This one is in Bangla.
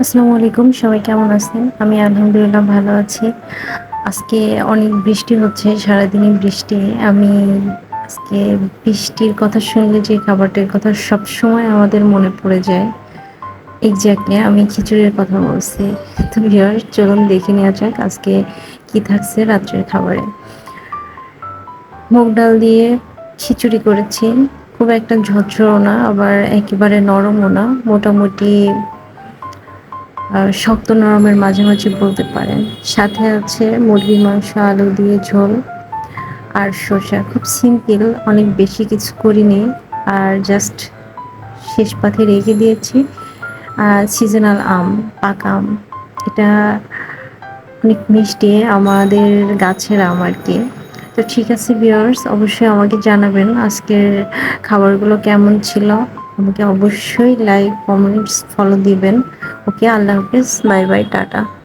আসসালামু আলাইকুম, সবাই কেমন আছেন? আমি আলহামদুলিল্লাহ ভালো আছি। আজকে অনেক বৃষ্টি হচ্ছে, সারাদিনই বৃষ্টি। আমি আজকে বৃষ্টির কথা শুনলে যে খাবারটার কথা সব সময় আমাদের মনে পড়ে যায় এক্স্যাক্টলি আমি খিচুড়ির কথা বলছি। তো ভিউয়ার চলুন দেখে নেওয়া যাক আজকে কি থাকছে রাত্রের খাবারে। মুগ ডাল দিয়ে খিচুড়ি করেছি, খুব একটা ঝরঝরও না, আবার একেবারে নরমও না, মোটামুটি শক্ত নরমের মাঝামাঝি বলতে পারেন। সাথে আছে মুরগির মাংস, আলু দিয়ে ঝোল আর শসা খুব সিম্পল, অনেক বেশি কিছু করিনি। আর জাস্ট শেষ পাতে রেখে দিয়েছি। আর সিজনাল আম, পাকা আম, এটা অনেক মিষ্টি আমাদের গাছের আম আর কি। তো ঠিক আছে ভিউয়ার্স অবশ্যই আমাকে জানাবেন আজকের খাবারগুলো কেমন ছিল। আমাকে অবশ্যই লাইক কমেন্টস ফলো দিবেন। ওকে আল্লাহ হাফিজ বাই বাই টাটা